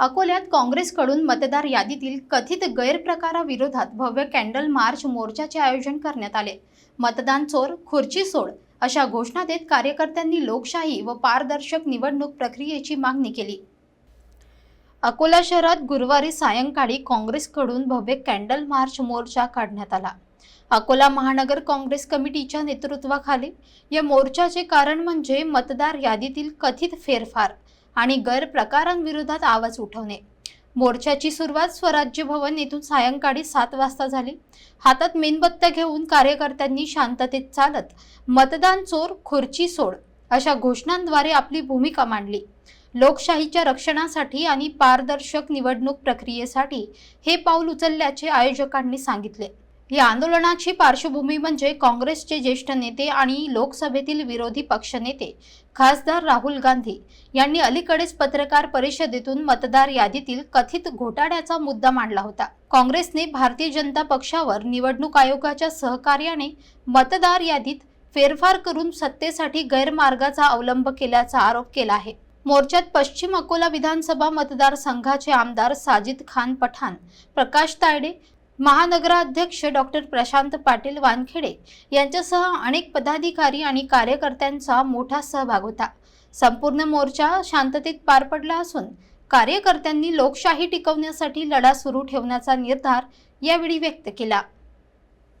अकोल्यात काँग्रेसकडून मतदार यादीतील कथित गैरप्रकाराविरोधात भव्य कॅन्डल मार्च मोर्चाचे आयोजन करण्यात आले. मतदान चोर खुर्ची सोड अशा घोषणा देत कार्यकर्त्यांनी लोकशाही व पारदर्शक निवडणूक प्रक्रियेची मागणी केली. अकोला शहरात गुरुवारी सायंकाळी काँग्रेसकडून भव्य कॅन्डल मार्च मोर्चा काढण्यात आला. अकोला महानगर काँग्रेस कमिटीच्या नेतृत्वाखाली या मोर्चाचे कारण म्हणजे मतदार यादीतील कथित फेरफार. आणि गैरप्रकारांविरोधात आवाज उठवणे. मोर्चाची सुरुवात स्वराज्य भवन येथून सायंकाळी सात वाजता झाली. हातात मेणबत्त्या घेऊन कार्यकर्त्यांनी शांततेत चालत मतदान चोर खुर्ची सोड अशा घोषणांद्वारे आपली भूमिका मांडली. लोकशाहीच्या रक्षणासाठी आणि पारदर्शक निवडणूक प्रक्रियेसाठी हे पाऊल उचलल्याचे आयोजकांनी सांगितले. या आंदोलनाची पार्श्वभूमी म्हणजे काँग्रेसचे ज्येष्ठ नेते आणि लोकसभेतील विरोधी पक्षनेते खासदार राहुल गांधी यांनी अलीकडेच पत्रकार परिषदेतून मतदार यादीतील कथित घोटाळ्याचा मुद्दा मांडला होता. काँग्रेसने भारतीय जनता पक्षावर निवडणूक आयोगाच्या सहकार्याने मतदार यादीत फेरफार करून सत्तेसाठी गैरमार्गाचा अवलंब केल्याचा आरोप केला आहे. मोर्चात पश्चिम अकोला विधानसभा मतदारसंघाचे आमदार साजिद खान पठाण प्रकाश तायडे महानगराध्यक्ष डॉक्टर प्रशांत पाटील वानखेडे यांच्यासह अनेक पदाधिकारी आणि कार्यकर्त्यांचा मोठा सहभाग होता. संपूर्ण मोर्चा शांततेत पार पडला असून कार्यकर्त्यांनी लोकशाही टिकवण्यासाठी लढा सुरू ठेवण्याचा निर्धार यावेळी व्यक्त केला.